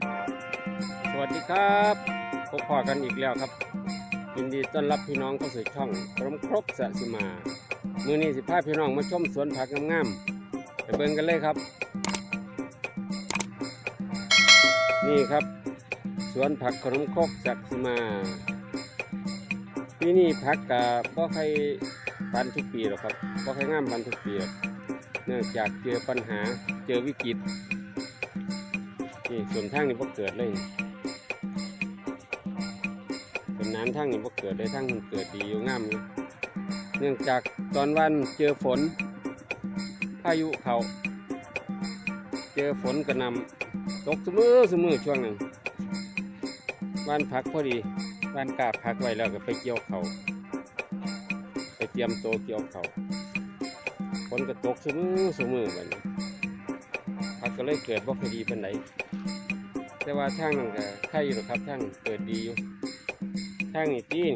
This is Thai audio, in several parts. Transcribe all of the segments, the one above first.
สวัสดีครับพบพอกันอีกแล้วครับ ยินดีต้อนรับพี่น้องเข้าสู่ช่องพร้อมครบสะสิมา มือนี้สิพาพี่น้องมาชมสวนผักงามๆไปเบิ่งกันเลยครับ นี่ครับ สวนผักขนมครกสักสิมาปีนี้ผักกะบ่ใครปันทุกปีหรอกครับบ่ใครงามปันทุกปีเนื่องจากเจอปัญหาเจอวิกฤต นี่ส่วนทางนี้บ่เกิดเลยเป็นน้ำทางนี้บ่เกิดเลยทางมันเกิดดีอยู่งามอยู่เนื่องจากตอนวันเจอฝน พายุเขาเจอฝนกระนำตกเสมอเสมอช่วงนั้นบ้านพักพอดีบ้านกาพักไว้แล้วก็ไปเกี่ยวเขาไปเตรียมโตเกี่ยวเขาฝนก็ตกสมือสมือแบบนี้ ก็เลยเกิดบ่คอดีเป็นไหนแต่ว่าทางนั้นก็ใครอยู่หรอกครับทางเกิดดีอยู่ทางนี้ตีน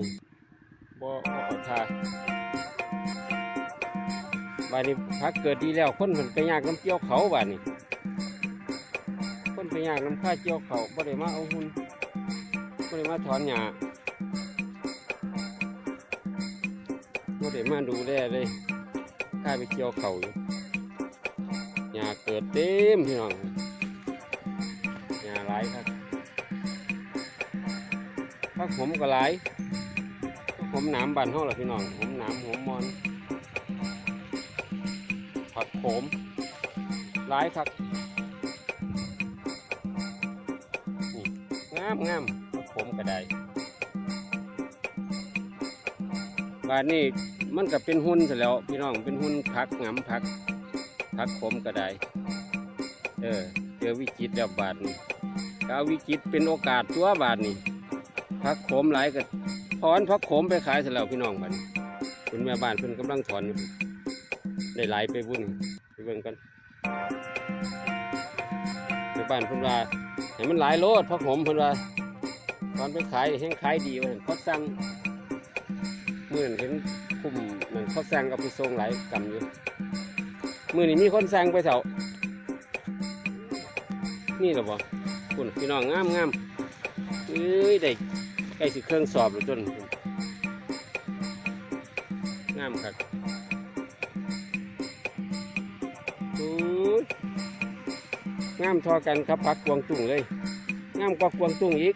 บ่บ่ขอทาบานนี้พักเกิดดีแล้วคนมันไปยากน้ำเกี่ยวเขาบานนี้คนไปยากน้ำข้าเกี่ยวเขาบ่ได้มาเอาหุ่นไม่ได้มาถอนหญ้าไม่ได้มาดูแลเลยข้าไปเกี่ยวเขาอยู่ หญ้าเกิดเต็มพี่น้องหญ้าหลายครับพักผมก็หลายผมหนามบานห้องละพี่น้องผมหนามหัวมอน ผักโขมหลายครับนี่งามงามผักโขมก็ได้บานนี้มันก็เป็นหุ้นเสร็จแล้ว พี่น้องเป็นหุ้นพักงำพัก พักขมก็ได้ เออเจอวิกฤตแล้วบาทนี้ก็เอาวิกฤตเป็นโอกาสตัวบาทนี้พักขมหลายก็ถอนพักขมไปขายเสร็จแล้วพี่น้องบาดคุณแม่บ้านเพิ่นกำลังถอนอยู่ได้หลายไปบุญไปเบิ่งกันแม่บ้านเพิ่นว่าให้มันหลายโลดพักขมเพิ่นว่าถอนไปขายแห้งขายดีว่าซั่นเขาสั่งมื่อเห็นคุมนั่นเขาแซงเอาไปส่งหลายกำอยู่ มือนี้มีคนแซงไปเถานี่หรอบ่คุณพี่น้องงามงามเอ้ยได้ใกล้สิเครื่องสอบแล้วจนงามครับงามทอกันครับพักกวงตุ้งเลยงามกว่ากวงตุ้งอีก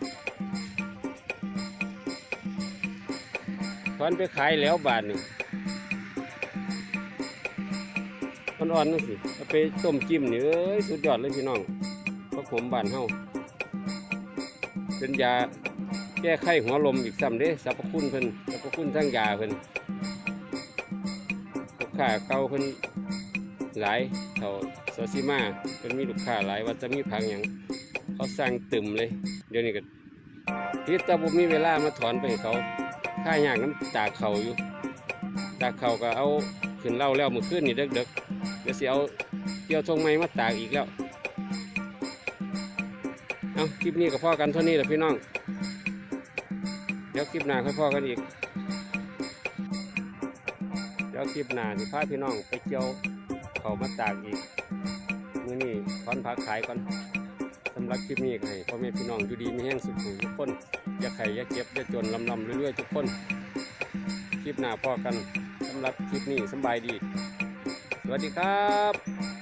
ถอนไปขายแล้วบาทหนึ่ง อ่อนๆนั่นสิเอาไปต้มจิ้มนี่เอ้ยสุดยอดเลยพี่น้องพระผมบานเฮาเป็นยาแก้ไข้หัวลมอีกซ้ำเด้สรรพคุณเพิ่นสรรพคุณทั้งยาเพิ่นลูกค้าเก่าเพิ่นหลายเท่าซซิมาเพิ่นมีลูกค้าหลายว่าจะมีพังหยังเขาสั่งตึมเลย เดี๋ยวนี้ก็พีแต่บ่มีเวลามาถอนไปเขาข้ายากน้ำตาเขาอยู่ ตาเขาก็เอาขึ้นเหล่าแล้วมือขึ้นนี่เด็กๆ ดี๋ยวสิเอาเกี่ยวทงไม้มาตากอีกแล้ว เอาคลิปนี้ก็พอกันเท่านี้แหละพี่น้อง เดี๋ยวคลิปหน้าค่อยพ่อกันอีก เดี๋ยวคลิปหน้าที่พาพี่น้องไปเกี่ยวเขามาตากอีกมื้อนี้ถอนผักขายก่อนสำหรับคลิปนี้ให้พ่อแม่พี่น้องอยู่ดีมีแห้งสุขหูทุกคนอย่าไข่อย่าเจ็บอย่าจนลำลำเรื่อยๆทุกคน คลิปหน้าพ่อกันสำหรับคลิปนี้สบายดี วัสดีครับ